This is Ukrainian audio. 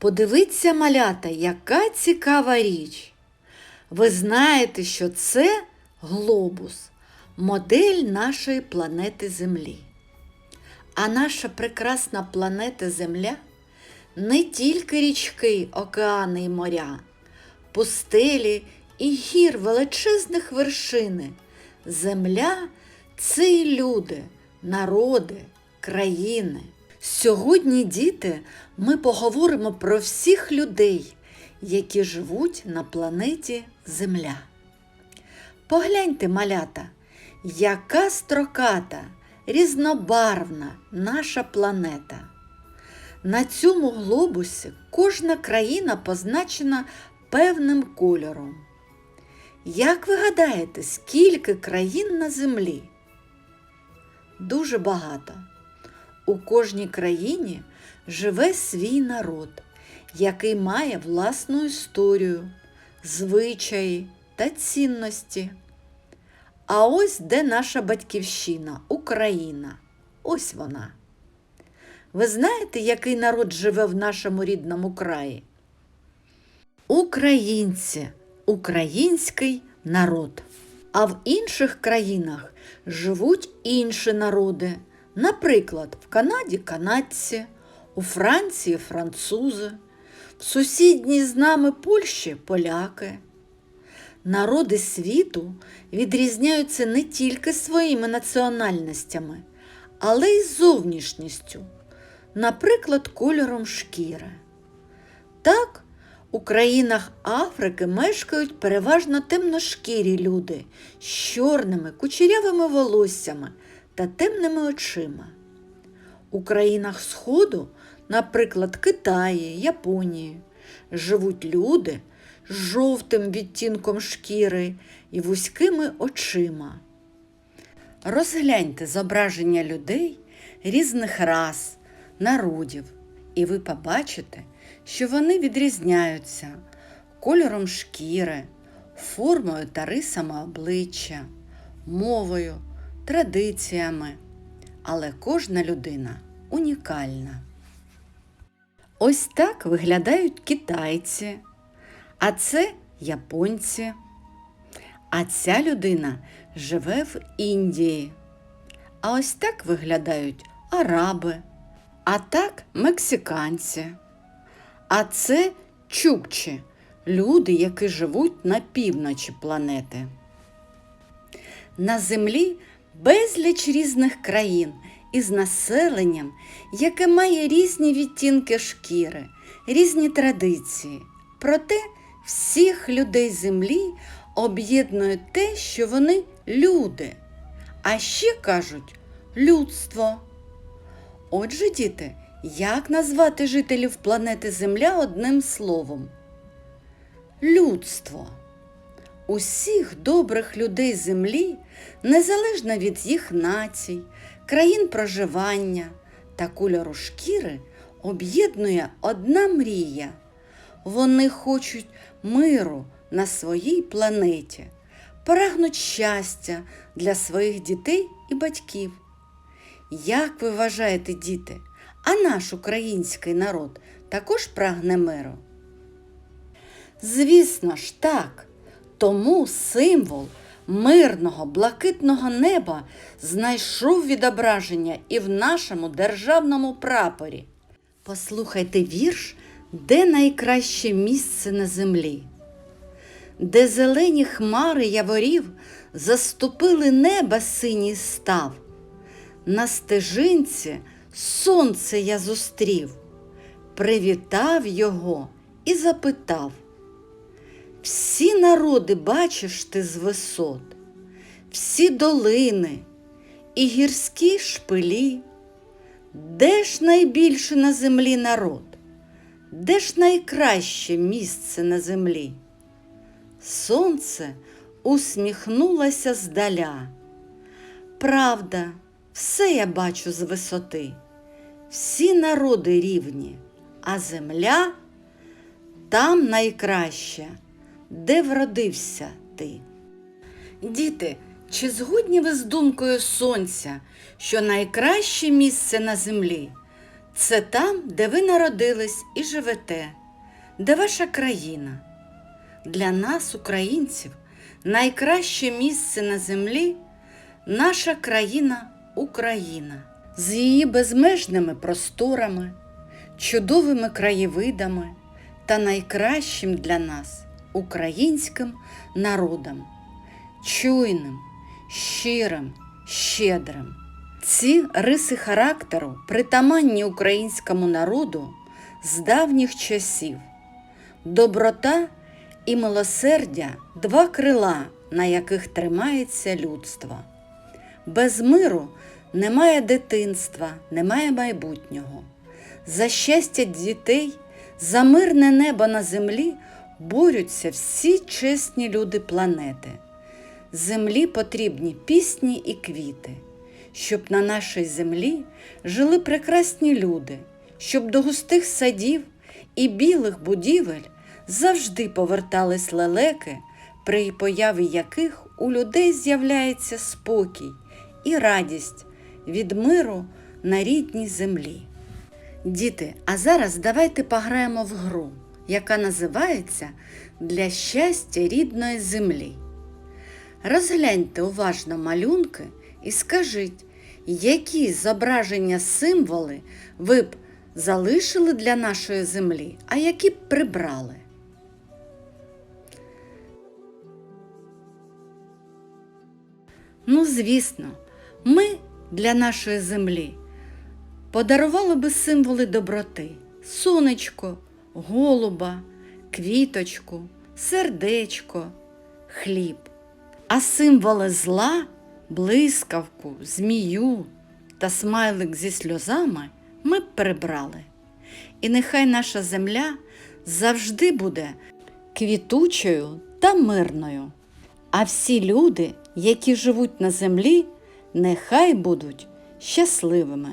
Подивіться, малята, яка цікава річ. Ви знаєте, що це глобус, модель нашої планети Землі. А наша прекрасна планета Земля не тільки річки, океани і моря, пустелі і гір величезних вершини. Земля це і люди, народи, країни. Сьогодні, діти, ми поговоримо про всіх людей, які живуть на планеті Земля. Погляньте, малята, яка строката, різнобарвна наша планета. На цьому глобусі кожна країна позначена певним кольором. Як ви гадаєте, скільки країн на землі? Дуже багато. У кожній країні живе свій народ, який має власну історію, звичаї та цінності. А ось де наша батьківщина, Україна. Ось вона. Ви знаєте, який народ живе в нашому рідному краї? Українці, український народ. А в інших країнах живуть інші народи. Наприклад, в Канаді канадці, у Франції французи, в сусідній з нами Польщі поляки. Народи світу відрізняються не тільки своїми національностями, але й зовнішністю, наприклад, кольором шкіри. Так, у країнах Африки мешкають переважно темношкірі люди з чорними кучерявими волоссями та темними очима. У країнах Сходу, наприклад, Китаї, Японії, живуть люди з жовтим відтінком шкіри і вузькими очима. Розгляньте зображення людей різних рас, народів, і ви побачите, що вони відрізняються кольором шкіри, формою та рисами обличчя, мовою, традиціями, але кожна людина унікальна. Ось так виглядають китайці, а це японці. А ця людина живе в Індії. А ось так виглядають араби, а так мексиканці. А це чукчі, люди, які живуть на півночі планети. На землі безліч різних країн із населенням, яке має різні відтінки шкіри, різні традиції. Проте всіх людей землі об'єднує те, що вони люди, а ще кажуть людство. Отже, діти, як назвати жителів планети Земля одним словом? Людство. Усіх добрих людей Землі, незалежно від їх націй, країн проживання та кольору шкіри, об'єднує одна мрія. Вони хочуть миру на своїй планеті, прагнуть щастя для своїх дітей і батьків. Як ви вважаєте, діти, а наш український народ також прагне миру? Звісно ж, так. Тому символ мирного блакитного неба знайшов відображення і в нашому державному прапорі. Послухайте вірш, де найкраще місце на землі, де зелені хмари яворів заступили неба синій став. На стежинці сонце я зустрів, привітав його і запитав. Всі народи бачиш ти з висот, всі долини і гірські шпилі, де ж найбільше на землі народ, де ж найкраще місце на землі? Сонце усміхнулося здаля. Правда, все я бачу з висоти, всі народи рівні, а земля там найкраща де вродився ти. Діти, чи згодні ви з думкою сонця, що найкраще місце на землі Це там, де ви народились і живете, де ваша країна. Для нас, українців, найкраще місце на землі наша країна Україна з її безмежними просторами, чудовими краєвидами та найкращим для нас українським народом, чуйним, щирим, щедрим. Ці риси характеру притаманні українському народу з давніх часів. Доброта і милосердя два крила, на яких тримається людство. Без миру немає дитинства, немає майбутнього. За щастя дітей, за мирне небо на землі борються всі чесні люди планети. Землі потрібні пісні і квіти, щоб на нашій землі жили прекрасні люди, щоб до густих садів і білих будівель завжди повертались лелеки, при появі яких у людей з'являється спокій і радість від миру на рідній землі. Діти, а зараз давайте пограємо в гру, яка називається Для щастя рідної землі. Розгляньте уважно малюнки і скажіть, які зображення символи ви б залишили для нашої землі, а які б прибрали. Ну, звісно, ми для нашої землі подарували би символи доброти: сонечко, голуба, квіточку, сердечко, хліб. А символи зла, блискавку, змію та смайлик зі сльозами ми прибрали. І нехай наша земля завжди буде квітучою та мирною. А всі люди, які живуть на землі, нехай будуть щасливими.